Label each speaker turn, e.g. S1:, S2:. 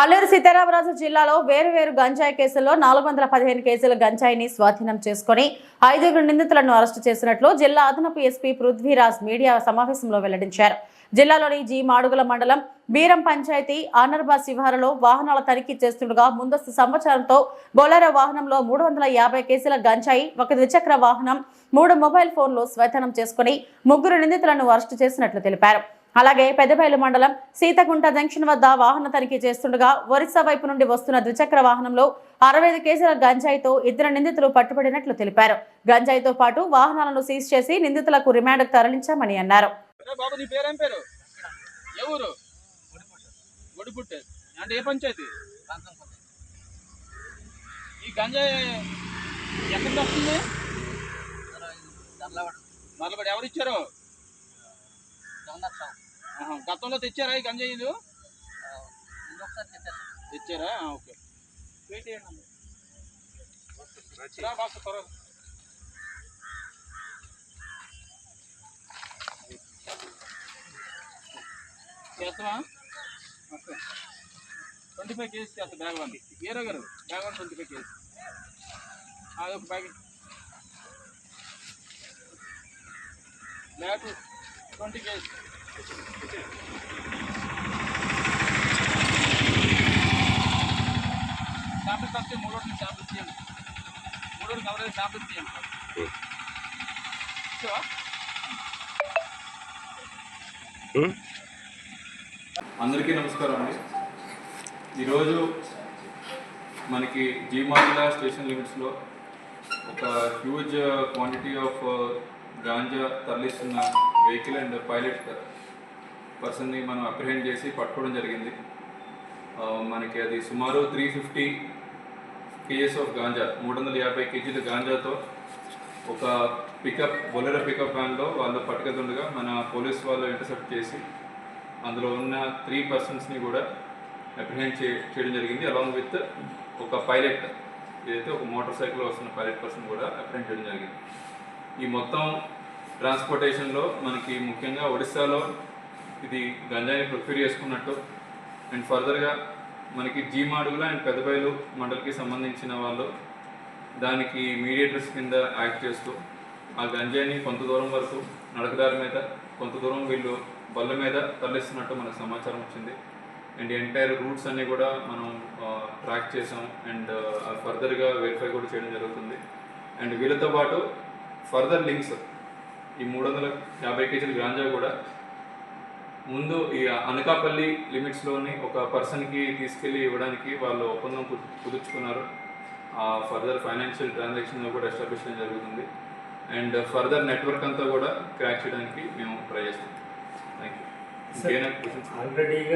S1: అల్లూరు సీతారామరాజు జిల్లాలో వేరువేరు గంజాయి కేసుల్లో నాలుగు వందల పదిహేను కేసుల గంజాయిని స్వాధీనం చేసుకుని ఐదుగురు నిందితులను అరెస్టు చేసినట్లు జిల్లా అదనపు ఎస్పీ పృథ్వీరాజ్ మీడియా సమావేశంలో వెల్లడించారు. జిల్లాలోని జి మాడుగుల మండలం బీరం పంచాయతీ ఆనర్బా శివారులో వాహనాల తనిఖీ చేస్తుండగా ముందస్తు సమాచారంతో బొలెరో వాహనంలో మూడు వందల యాభై కేసుల గంజాయి ఒక ద్విచక్ర వాహనం మూడు మొబైల్ ఫోన్లు స్వాధీనం చేసుకుని ముగ్గురు నిందితులను అరెస్టు చేసినట్లు తెలిపారు. అలాగే పెద్దబయలు మండలం సీతకుంట జంక్షన్ వద్ద వాహన తనిఖీ చేస్తుండగా ఒరిస్సా వైపు నుండి వస్తున్న ద్విచక్ర వాహనంలో అరవై ఐదు కేసుల గంజాయితో ఇద్దరు నిందితులు పట్టుబడినట్లు తెలిపారు. గంజాయితో పాటు వాహనాలను సీజ్ చేసి నిందితులకు రిమాండ్కు తరలించామని అన్నారు.
S2: అంటే ఏ పంచాయతీ? ఈ గంజాయి వస్తుంది? మరలబడి ఎవరు ఇచ్చారు? గతంలో తెచ్చారా ఈ గంజాయిలు తెచ్చారా? ఓకే. వెయిట్ చేయండి బాక్స్ త్వరగా. చేస్తావా? ఓకే. ట్వంటీ ఫైవ్ కేజీస్ చేస్తా బ్యాగ్ వన్. హీరో గారు bag one twenty five KGs. అది ఒక bag bag twenty KGs. Samples వస్తే మూడోటి శాంపిల్స్ తీయండి. మూడోటి కవరేజ్ శాంపిల్స్ తీయండి. ఇచ్చావా?
S3: అందరికీ నమస్కారం అండి. ఈరోజు మనకి జీమార్లా స్టేషన్ లిమిట్స్లో ఒక హ్యూజ్ క్వాంటిటీ ఆఫ్ గాంజా తరలిస్తున్న వెహికల్ అండ్ పైలట్ పర్సన్ని మనం అప్రిహెండ్ చేసి పట్టుకోవడం జరిగింది. మనకి అది సుమారు three fifty KGs of ganja మూడు వందల యాభై కేజీల గాంజాతో ఒక పికప్ బొలెరో పికప్ వ్యాన్లో వాళ్ళు పట్టుకెళ్తుండగా మన పోలీస్ వాళ్ళు ఇంటర్సెప్ట్ చేసి అందులో ఉన్న త్రీ పర్సన్స్ని కూడా అప్రిహెండ్ చే చేయడం జరిగింది. అలాంగ్ విత్ ఒక పైలట్ ఏదైతే ఒక మోటార్ సైకిల్లో వస్తున్న పైలట్ పర్సన్ కూడా అప్రిహెండ్ చేయడం జరిగింది. ఈ మొత్తం ట్రాన్స్పోర్టేషన్లో మనకి ముఖ్యంగా ఒడిస్సాలో ఇది గంజాయిని ప్రొక్యూర్ చేసుకున్నట్టు. అండ్ ఫర్దర్గా మనకి జీమాడుగుల అండ్ పెద్దబయలు మండలికి సంబంధించిన వాళ్ళు దానికి మీడియేటర్స్ కింద యాక్ట్ చేస్తూ ఆ గంజాయిని కొంత దూరం వరకు నడకదారి మీద కొంత దూరం వీళ్ళు బల్ల మీద తరలిస్తున్నట్టు మనకు సమాచారం వచ్చింది. అండ్ ఎంటైర్ రూట్స్ అన్నీ కూడా మనం ట్రాక్ చేసాం అండ్ ఫర్దర్గా వెరిఫై కూడా చేయడం జరుగుతుంది. అండ్ వీళ్ళతో పాటు ఫర్దర్ లింక్స్ ఈ మూడు వందల యాభై కేజీల గాంజా కూడా ముందు ఈ అనకాపల్లి లిమిట్స్లోని ఒక పర్సన్కి తీసుకెళ్ళి ఇవ్వడానికి వాళ్ళు ఒప్పందం కుదుర్చుకున్నారు. ఆ ఫర్దర్ ఫైనాన్షియల్ ట్రాన్సాక్షన్ కూడా ఎస్టాబ్లిష్ చేయడం జరుగుతుంది. అండ్ ఫర్దర్ నెట్వర్క్ అంతా కూడా క్రాక్ చేయడానికి మేము ట్రై చేస్తాం. Thank you
S4: ఆల్రెడీగా